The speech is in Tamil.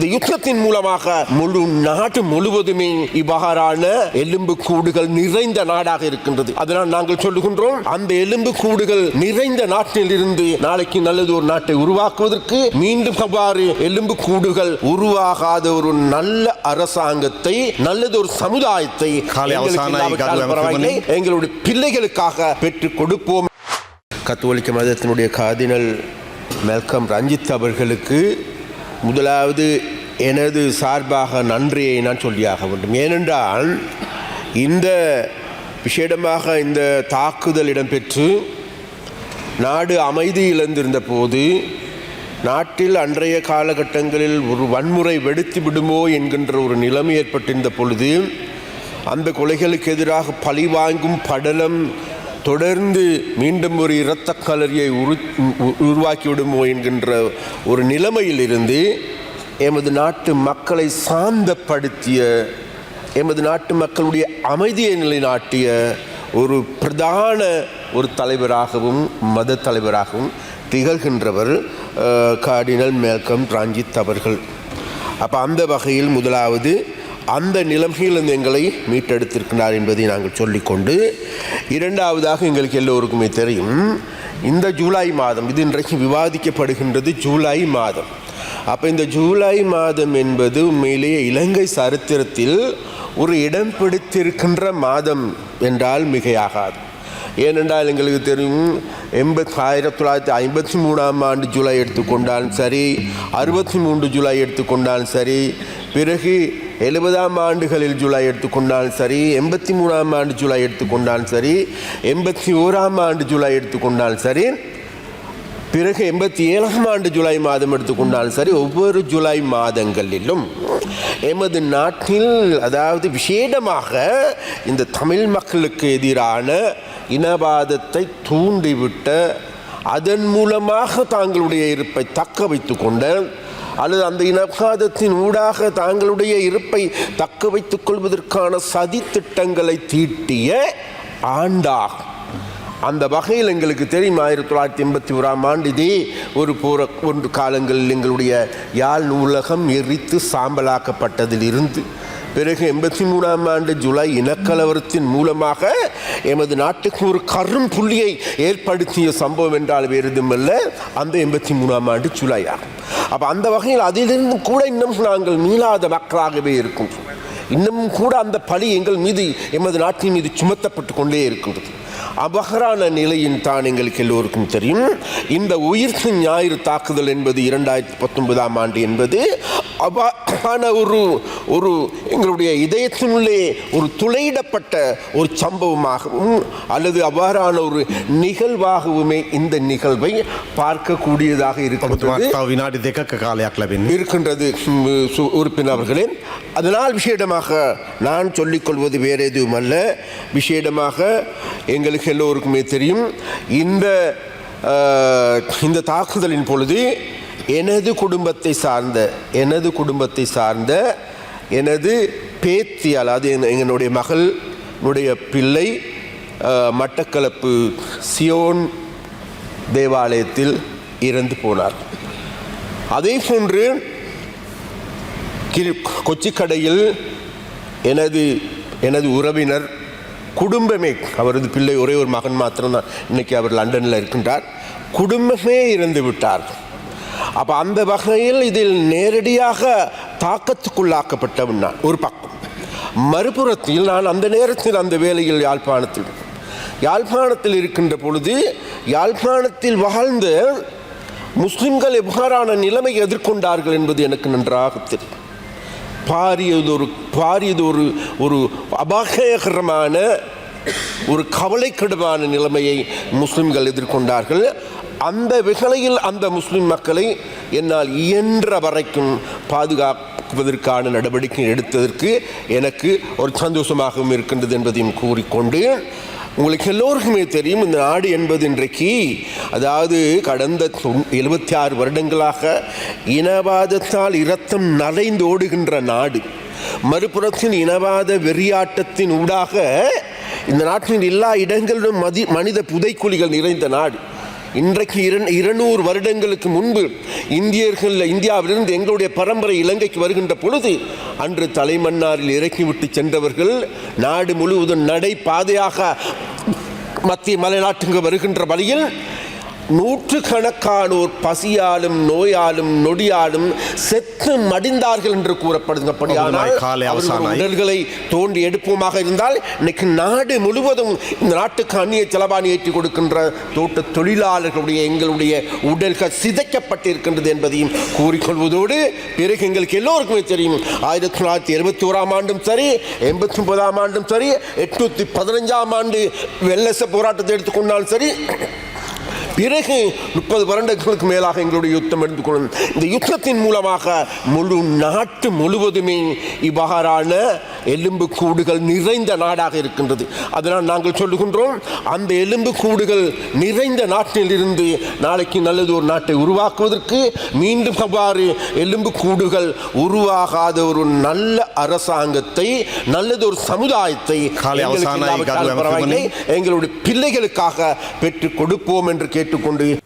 இந்த யுத்தத்தின் மூலமாக முழு நாடு முழுவதுமே இவ்வாறான எலும்பு கூடுகள் நிறைந்த நாடாக இருக்கின்றது. அதனால் நாங்கள் சொல்லுகின்றோம் அந்த எலும்பு கூடுகள் நிறைந்த நாட்டில் இருந்து நாளைக்கு நல்லது ஒரு நாட்டை உருவாக்குவதற்கு மீண்டும் அவ்வாறு எலும்பு கூடுகள் உருவாகாத ஒரு நல்ல அரசாங்கத்தை நல்லது ஒரு சமுதாயத்தை. எங்களுடைய பிள்ளைகளுக்காக பெற்றுக் கொடுப்போம். கத்தோலிக்க மதத்தினுடைய காதினல் மெல்கம் ரஞ்சித் அவர்களுக்கு முதலாவது எனது சார்பாக நன்றியை நான் சொல்லியாக வேண்டும். ஏனென்றால் இந்த விசேடமாக இந்த தாக்குதல் இடம்பெற்று நாடு அமைதி இழந்திருந்த போது நாட்டில் அன்றைய காலகட்டங்களில் ஒரு வன்முறை வெடித்து விடுமோ என்கின்ற ஒரு நிலைமை ஏற்பட்டிருந்த பொழுது அந்த கொலைகளுக்கு எதிராக பழி வாங்கும் படலம் தொடர்ந்து மீண்டும் ஒரு இரத்த கலரியை உரு உ- என்கின்ற ஒரு நிலைமையிலிருந்து எமது நாட்டு மக்களை சாந்தப்படுத்திய எமது நாட்டு மக்களுடைய அமைதியை நிலைநாட்டிய ஒரு பிரதான ஒரு தலைவராகவும் மத தலைவராகவும் திகழ்கின்றவர் கார்டினல் மேல்கம் ராஞ்சித் அவர்கள். அப்போ அந்த வகையில் முதலாவது அந்த நிலைமையிலிருந்து எங்களை மீட்டெடுத்திருக்கிறார் என்பதை நாங்கள் சொல்லிக்கொண்டு இரண்டாவதாக எங்களுக்கு எல்லோருக்குமே தெரியும் இந்த ஜூலை மாதம் இது இன்றைக்கு விவாதிக்கப்படுகின்றது ஜூலை மாதம். அப்போ இந்த ஜூலை மாதம் என்பது உண்மையிலேயே இலங்கை சரித்திரத்தில் ஒரு இடம் பிடித்திருக்கின்ற மாதம் என்றால் மிகையாகாது. ஏனென்றால் எங்களுக்கு தெரியும் எண்பத் ஆயிரத்தி தொள்ளாயிரத்தி ஐம்பத்தி மூணாம் ஆண்டு ஜூலை எடுத்துக்கொண்டாலும் சரி அறுபத்தி மூன்று ஜூலை எடுத்துக்கொண்டாலும் சரி பிறகு எழுபதாம் ஆண்டுகளில் ஜூலை எடுத்துக்கொண்டாலும் சரி எண்பத்தி மூணாம் ஆண்டு ஜூலை எடுத்துக்கொண்டாலும் சரி எண்பத்தி ஓராம் ஆண்டு ஜூலை எடுத்துக்கொண்டாலும் சரி பிறகு எண்பத்தி ஏழாம் ஆண்டு ஜூலை மாதம் எடுத்துக்கொண்டாலும் சரி ஒவ்வொரு ஜூலை மாதங்களிலும் எமது நாட்டில் அதாவது விசேடமாக இந்த தமிழ் மக்களுக்கு எதிரான இனவாதத்தை தூண்டிவிட்ட அதன் மூலமாக தாங்களுடைய இருப்பை தக்க வைத்து கொண்ட அல்லது அந்த இனவாதத்தின் ஊடாக தாங்களுடைய இருப்பை தக்க வைத்துக் கொள்வதற்கான சதி திட்டங்களை தீட்டிய ஆண்டாகும். அந்த வகையில் எங்களுக்கு தெரியும் ஆயிரத்தி தொள்ளாயிரத்தி எண்பத்தி ஓராம் ஆண்டு இதே ஒரு போற ஒன்று காலங்களில் எங்களுடைய யாழ் நூலகம் எரித்து சாம்பலாக்கப்பட்டதில் இருந்து பிறகு எண்பத்தி மூணாம் ஆண்டு ஜூலை இனக்கலவரத்தின் மூலமாக எமது நாட்டுக்கு ஒரு கரும் புள்ளியை ஏற்படுத்திய சம்பவம் என்றால் வேறு எதுவுமல்ல அந்த எண்பத்தி மூணாம் ஆண்டு ஜூலை ஆகும். அப்போ அந்த வகையில் அதிலிருந்து கூட இன்னும் நாங்கள் மீளாத மக்களாகவே இருக்கின்றோம் இன்னமும் கூட அந்த பழி எங்கள் மீது எமது நாட்டின் மீது சுமத்தப்பட்டு கொண்டே இருக்கின்றது. அபகரான நிலையின் தான் எங்களுக்கு எல்லோருக்கும் தெரியும். இந்த உயிர்த்து ஞாயிறு தாக்குதல் என்பது இரண்டாயிரத்தி பத்தொன்பதாம் ஆண்டு என்பது அபான ஒரு ஒரு எங்களுடைய இதயத்தினுள்ளே ஒரு துளையிடப்பட்ட ஒரு சம்பவமாகவும் அல்லது அவ்வாறான ஒரு நிகழ்வாகவுமே இந்த நிகழ்வை பார்க்கக்கூடியதாக இருக்கின்றது. இருக்கின்றது உறுப்பினர்களே. அதனால் விசேடமாக நான் சொல்லிக்கொள்வது வேற எதுவும் அல்ல விசேடமாக எங்களுக்கு எல்லோருக்குமே தெரியும். இந்த இந்த தாக்குதலின் பொழுது எனது குடும்பத்தை சார்ந்த எனது குடும்பத்தை சார்ந்த எனது பேத்தி அதாவது என்- எங்களுடைய மகளுடைய பிள்ளை மட்டக்களப்பு சியோன் தேவாலயத்தில் இறந்து போனார். அதே போன்று கிரு கொச்சிக்கடையில் எனது எனது உறவினர் குடும்பமே அவரது பிள்ளை ஒரே ஒரு மகன் மாத்திரம்தான் இன்னைக்கு அவர் லண்டனில் இருக்கின்றார் குடும்பமே இறந்து விட்டார் அப்போ அந்த வகையில் இதில் நேரடியாக தாக்கத்துக்குள்ளாக்கப்பட்டவன் நான் ஒரு பக்கம். மறுபுறத்தில் நான் அந்த நேரத்தில் அந்த வேலையில் யாழ்ப்பாணத்தில் யாழ்ப்பாணத்தில் இருக்கின்ற பொழுது யாழ்ப்பாணத்தில் வாழ்ந்த முஸ்லிம்கள் எவ்வாறான நிலைமை எதிர்கொண்டார்கள் என்பது எனக்கு நன்றாக தெரியும். பாரியதொரு பாரியதொரு ஒரு அபாயகரமான ஒரு கவலைக்கிடமான நிலைமையை முஸ்லிம்கள் எதிர்கொண்டார்கள். அந்த விகலையில் அந்த முஸ்லிம் மக்களை என்னால் இயன்ற வரைக்கும் பாதுகாப்பதற்கான நடவடிக்கை எடுத்ததற்கு எனக்கு ஒரு சந்தோஷமாகவும் இருக்கின்றது என்பதையும் கூறிக்கொண்டு உங்களுக்கு எல்லோருக்குமே தெரியும் இந்த நாடு என்பது இன்றைக்கு அதாவது கடந்த எழுபத்தி ஆறு வருடங்களாக இனவாதத்தால் இரத்தம் நனைந்து ஓடுகின்ற நாடு. மறுபுறத்தின் இனவாத வெறியாட்டத்தின் ஊடாக இந்த நாட்டின் எல்லா இடங்களிலும் மதி மனித புதைக்குழிகள் நிறைந்த நாடு. இன்றைக்கு இரண்- இருநூறு வருடங்களுக்கு முன்பு இந்தியர்கள் இந்தியாவிலிருந்து எங்களுடைய பரம்பரை இலங்கைக்கு வருகின்ற பொழுது அன்று தலைமன்னாரில் இறக்கிவிட்டு சென்றவர்கள் நாடு முழுவதும் நடை பாதையாக மத்திய மலைநாட்டுக்கு வருகின்ற வழியில் நூற்றுக்கணக்கானோர் பசியாலும் நோயாலும் நொடியாலும் செத்து மடிந்தார்கள் என்று கூறப்படுகிறபடியானால். உடல்களை தோண்டி எடுப்போமாக இருந்தால் இன்னைக்கு நாடு முழுவதும் இந்த நாட்டுக்கு அந்நிய செலவாணி ஏற்றி கொடுக்கின்ற தோட்ட தொழிலாளர்களுடைய எங்களுடைய உடல்கள் சிதைக்கப்பட்டிருக்கின்றது என்பதையும் கூறிக்கொள்வதோடு பிறகு எங்களுக்கு எல்லோருக்குமே தெரியும் ஆயிரத்தி தொள்ளாயிரத்தி இருபத்தி ஓராம் ஆண்டும் சரி எண்பத்தி ஒன்பதாம் ஆண்டும் சரி எட்நூத்தி பதினஞ்சாம் ஆண்டு வெள்ளச போராட்டத்தை எடுத்துக்கொண்டாலும் சரி பிறகு முப்பது வருடங்களுக்கு மேலாக எங்களுடைய யுத்தம் எடுத்துக்கொள்ளும் இந்த யுத்தத்தின் மூலமாக முழு நாட்டு முழுவதுமே இவ்வாறான எலும்பு கூடுகள் நிறைந்த நாடாக இருக்கின்றது. அதனால் நாங்கள் சொல்லுகின்றோம் அந்த எலும்பு கூடுகள் நிறைந்த நாட்டிலிருந்து நாளைக்கு நல்லது ஒரு நாட்டை உருவாக்குவதற்கு மீண்டும் அவ்வாறு எலும்பு கூடுகள் உருவாகாத ஒரு நல்ல அரசாங்கத்தை நல்லது ஒரு சமுதாயத்தை எங்களுடைய பிள்ளைகளுக்காக பெற்றுக் கொடுப்போம் என்று கேட்டுக்கொண்டு